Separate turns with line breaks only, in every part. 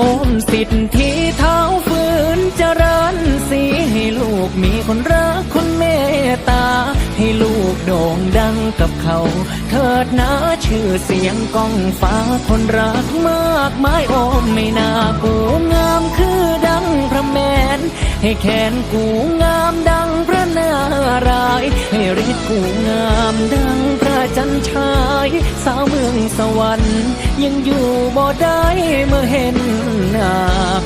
โอมสิทธิเท้าฝืนเจริญสีให้ลูกมีคนรักคนเมตตา ให้ลูกโด่งดังกับเขา เถิดนะชื่อเสียงก้องฟ้าคนรักมากมายโอมไม่น่ากูงามคือดังพระแมน ให้แขนกูงามดังพระนาราย ให้ฤทธิ์กูงามดังพระ จันชาย สาวเมืองสวรรค์ ยังอยู่บ่ได้เมื่อเห็นหน้า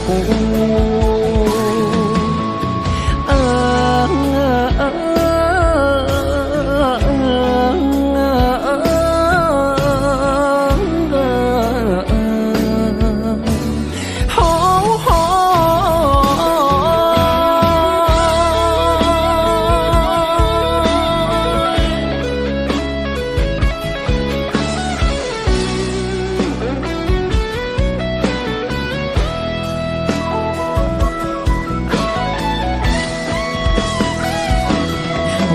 กู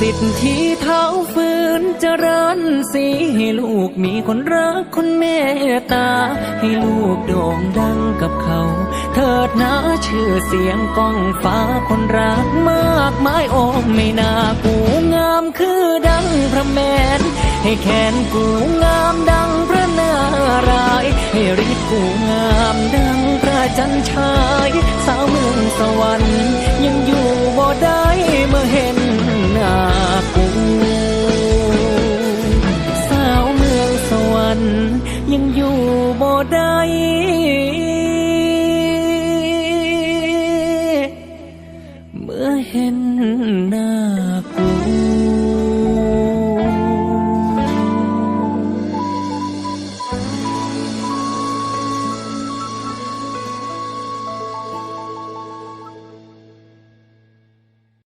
สิทธิ์ที่เท้าฝืนเจริญสีให้ลูกมีคนรักคนเมตตา ให้ลูกโด่งดังกับเขา เถิดนะชื่อเสียงก้องฟ้าคนรักมากมายโอมไม่น่ากูงามคือดังพระแมน ให้แขนกูงามดังพระนารายให้ฤทธิ์กูงามดังพระจันทรายสาวเมืองสวรรค์ มื่อเห็น